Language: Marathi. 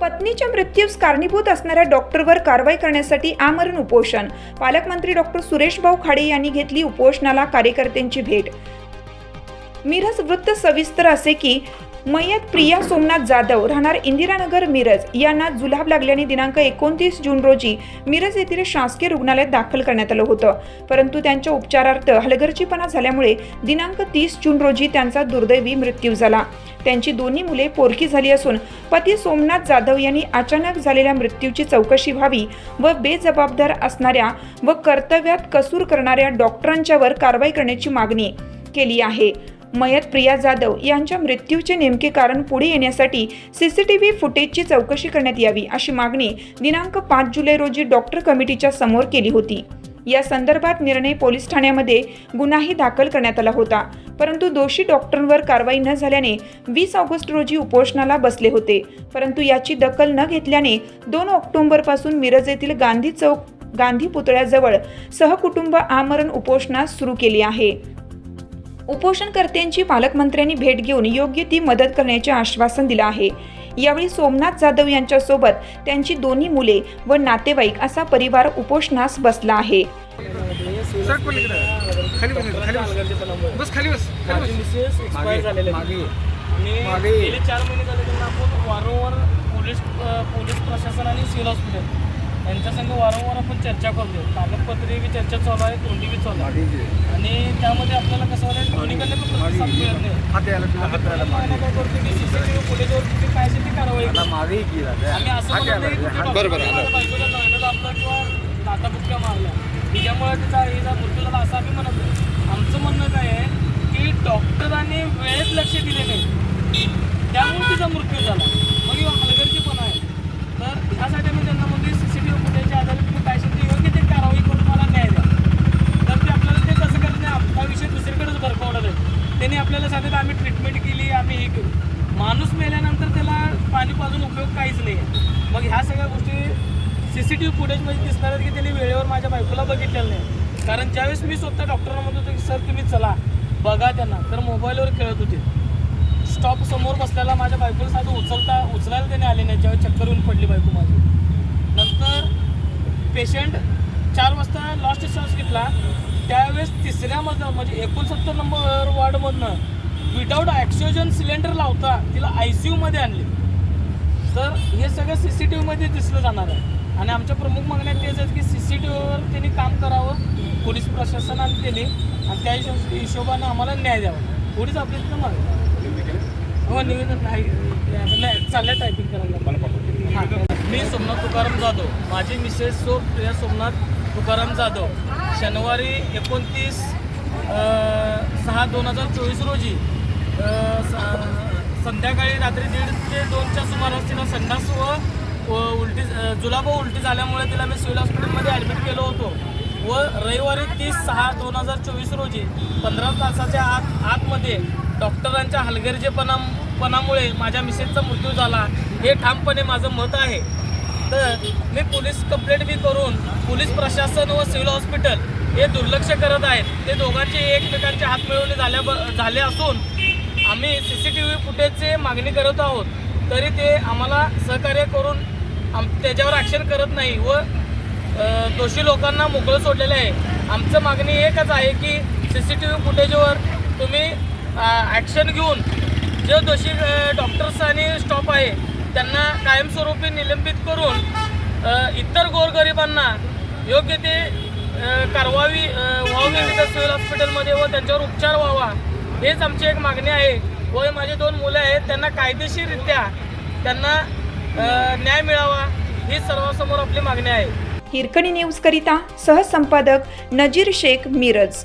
पत्नीच्या मृत्यूस कारणीभूत असणाऱ्या डॉक्टरवर कारवाई करण्यासाठी आमरण उपोषण. पालकमंत्री डॉक्टर सुरेश भाऊ खाडे यांनी घेतली उपोषणाला कार्यकर्त्यांची भेट. मिरज वृत्त सविस्तर असे की मयत प्रिया सोमनाथ जाधव राहणार इंदिरानगर मिरज. यांना जुलाब लागल्याने दिनांक एकोणतीस जून रोजी मिरज येथील शासकीय रुग्णालयात दाखल करण्यात आलं होतं. परंतु त्यांच्या उपचारार्थ हलगर्जीपणा झाल्यामुळे दिनांक तीस जून रोजी त्यांचा दुर्दैवी मृत्यू झाला. त्यांची दोन्ही मुले पोरकी झाली असून पती सोमनाथ जाधव यांनी अचानक झालेल्या मृत्यूची चौकशी व्हावी व बेजबाबदार असणाऱ्या व कर्तव्यात कसूर करणाऱ्या डॉक्टरांच्यावर कारवाई करण्याची मागणी केली आहे. मयत प्रिया जाधव यांच्या मृत्यूचे नेमके कारण पुढे येण्यासाठी सीसीटीव्ही फुटेजची चौकशी करण्यात यावी अशी मागणी दिनांक पाच जुलै रोजी डॉक्टर कमिटीच्या समोर केली होती. या संदर्भात निर्णय पोलीस ठाण्यामध्ये गुन्हाही दाखल करण्यात आला होता. परंतु दोषी डॉक्टरांवर कारवाई न झाल्याने वीस ऑगस्ट रोजी उपोषणाला बसले होते. परंतु याची दखल न घेतल्याने दोन ऑक्टोबरपासून मिरज येथील गांधी चौक गांधी पुतळ्याजवळ सहकुटुंब आमरण उपोषणास सुरू केली आहे. उपोषणकर्त्यांची पालकमंत्र्यांनी भेट घेऊन योग्य ती मदत करण्याचे आश्वासन दिलं आहे. यावेळी सोमनाथ जाधव यांच्यासोबत त्यांची दोन्ही मुले व नातेवाईक असा परिवार उपोषणास बसला आहे. पोलीस प्रशासन आणि सिव्हिल हॉस्पिटल. यांच्या संग वारंवार आपण चर्चा करतो कागदपत्री बी चर्चा चालू आहे तोंडी बी चालू आहे. आणि त्यामध्ये आपल्याला कसं वाटेल दोन्हीकडनं पण प्रतिसाद. मिळत नाही हात हात काय करतो की सीसीटीव्ही फुटेजवर तुम्ही काय असेल ती कारवाई करा. आम्ही असं हात म्हणत नाही की लागले. कुठे हात- डॉक्टरने माझ्या बायकोला नळनं दाबलं किंवा दाताबुटक्या मारल्या. तिच्यामुळे तिचा हिचा मृत्यू झाला असं आम्ही म्हणत नाही. आमचं म्हणणं काय आहे की डॉक्टरांनी वेळेत लक्ष दिले नाही. त्यामुळे तिचा मृत्यू झाला मग ह्यो हलगर्जीपणा आहे तर ह्यासाठी मी त्यांना म्हणजे सी सी टी व्ही फुटेजच्या आधारे तुम्ही काय शेती योग्य ते कारवाई करून मला न्याय द्या तर ते आपल्याला ते कसं करत नाही आपला विषय दुसरीकडेच भरकवडत आहे त्यांनी आपल्याला सांगतात आम्ही ट्रीटमेंट केली आम्ही हे केली. माणूस मेल्यानंतर त्याला पाणी पाजून उपयोग काहीच नाही आहे. मग ह्या सगळ्या गोष्टी सी सी टी व्ही फुटेजमध्ये दिसणार आहेत की त्यांनी वेळेवर माझ्या बायकोला बघितलेलं नाही. कारण ज्यावेळेस मी स्वतः डॉक्टरांना म्हणत होतो की सर तुम्ही चला बघा त्यांना. तर मोबाईलवर खेळत होते. स्टॉप समोर बसलेला माझ्या बायकोला साधं उचलता उचलायला त्याने आले नाही ज्यावेळेस चक्कर येऊन पडली बायको माझी. नंतर पेशंट चार वाजता लॉस्ट श्वास घेतला. त्यावेळेस तिसऱ्या मधनं म्हणजे एकोणसत्तर नंबर वॉर्डमधनं विदाऊट ऑक्सिजन सिलेंडर लावता तिला आय सी यूमध्ये आणले. तर हे सगळं सी सी टी व्हीमध्ये दिसलं जाणार आहे. आणि आमच्या प्रमुख मागण्या तेच आहेत की सी सी टी व्हीवर त्यांनी काम करावं पोलीस प्रशासनाने त्यांनी आणि त्या हिशोब हिशोबानं आम्हाला न्याय द्यावा. एवढीच आपली तिथं मागणी हो निवेदन नाही नाही टायपिंग करायला. मी सोमनाथ तुकाराम जाधव. माझी मिसेस सो प्रिया सोमनाथ. तुकाराम जाधव. शनिवारी एकोणतीस सहा दोन हजार चोवीस रोजी स- संध्याकाळी रात्री दीड ते दोनच्या सुमारास तिला संडास व उलटी जुलाब उलटी झाल्यामुळे तिला मी सिव्हिल हॉस्पिटलमध्ये ॲडमिट केलं होतो. व रविवारी तीस सहा दोन हजार चोवीस रोजी पंधरा तासाच्या आत आतमध्ये डॉक्टरांच्या हलगर्जेपणा पणामुळे माझ्या मिसेसचा मृत्यू झाला. हे ठामपणे माझं मत आहे. तर मी पोलीस कंप्लेंट बी करून पोलीस प्रशासन व सिव्हिल हॉस्पिटल हे दुर्लक्ष करत आहेत. ते दोघांचे एकमेकांचे हात मिळवणे झाल्या झाले असून आम्ही सी सी टी व्ही फुटेजचे मागणी करत आहोत. तरी ते आम्हाला सहकार्य करून आम त्याच्यावर ॲक्शन करत नाही व दोषी लोकांना मोकळं सोडलेलं आहे. आमचं मागणी एकच आहे की सी सी टी व्ही फुटेजवर तुम्ही ॲक्शन घेऊन जे दोषी डॉक्टर्स आणि स्टॉप आहे त्यांना कायमस्वरूपी निलंबित करून इतर गोरगरिबांना योग्य ते कारवावी व्हावी तिथं सिव्हिल हॉस्पिटलमध्ये व त्यांच्यावर उपचार व्हावा हेच आमची एक मागणी आहे. व माझे दोन मुलं आहेत त्यांना कायदेशीररित्या त्यांना न्याय मिळावा ही सर्वांसमोर आपली मागणी आहे. हिरकणी न्यूज करिता सहसंपादक नजीर शेख मिरज.